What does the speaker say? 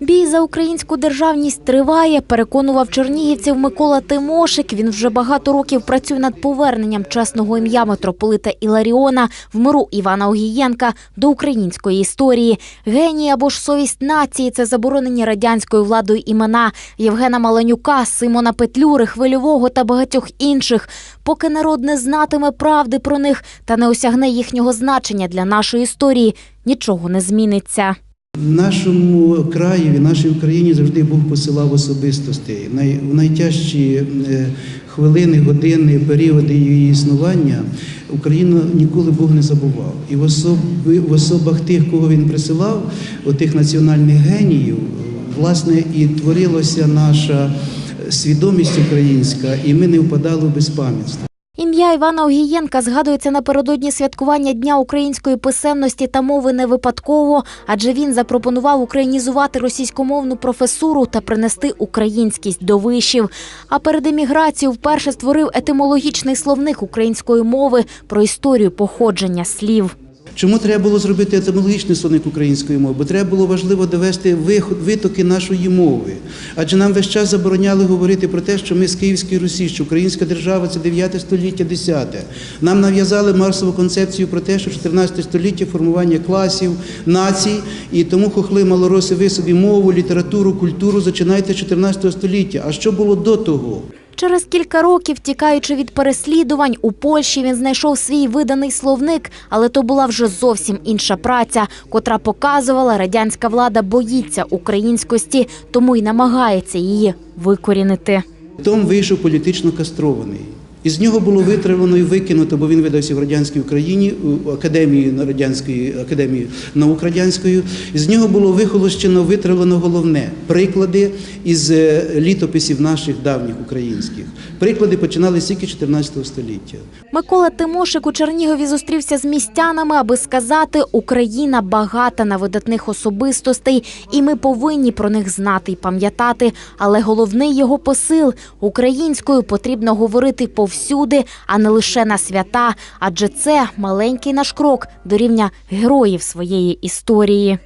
Бій за українську державність триває, переконував чернігівців Микола Тимошик. Він вже багато років працює над поверненням чесного ім'я митрополита Іларіона в миру Івана Огієнка до української історії. Геній або ж совість нації це заборонені радянською владою імена Євгена Маланюка, Симона Петлюри, Хвильового та багатьох інших. Поки народ не знатиме правди про них та не осягне їхнього значення для нашої історії, нічого не зміниться. Нашому краї, в нашій Україні завжди Бог посилав особистостей. В найтяжчі е, хвилини, години, періоди її існування Україну ніколи Бог не забував. І в, особи, в особах тих, кого він присилав, отих національних геніїв, власне, і творилася наша свідомість українська, і ми не впадали в безпам'ятство. Ім'я Івана Огієнка згадується напередодні святкування Дня української писемності та мови не випадково, адже він запропонував українізувати російськомовну професуру та принести українськість до вишів. А перед еміграцією вперше створив етимологічний словник української мови про історію походження слів. Чому треба було зробити етимологічний словник української мови? Бо треба було важливо довести витоки нашої мови. Адже нам весь час забороняли говорити про те, що ми з Київської Русі, що українська держава це 9 століття, 10. Нам нав'язали Марсову концепцію про те, що 14 століття формування класів, націй, і тому хохли малороси ви собі мову, літературу, культуру зачинайте з 14 століття. А що було до того? Через кілька років, тікаючи від переслідувань, у Польщі він знайшов свій виданий словник, але то була вже зовсім інша праця, котра показувала, радянська влада боїться українськості, тому й намагається її викорінити. Том вийшов політично кастрований. Із нього було витравлено і викинуто, бо він видався в радянській Україні, у академії на радянської академії наук радянської. З нього було вихолощено, витравлено головне приклади із е, літописів наших давніх українських. Приклади починали тільки 14 століття. Микола Тимошик у Чернігові зустрівся з містянами, аби сказати, Україна багата на видатних особистостей, і ми повинні про них знати й пам'ятати. Але головний його посил українською потрібно говорити повсюди, а не лише на свята, адже це маленький наш крок до рівня героїв своєї історії.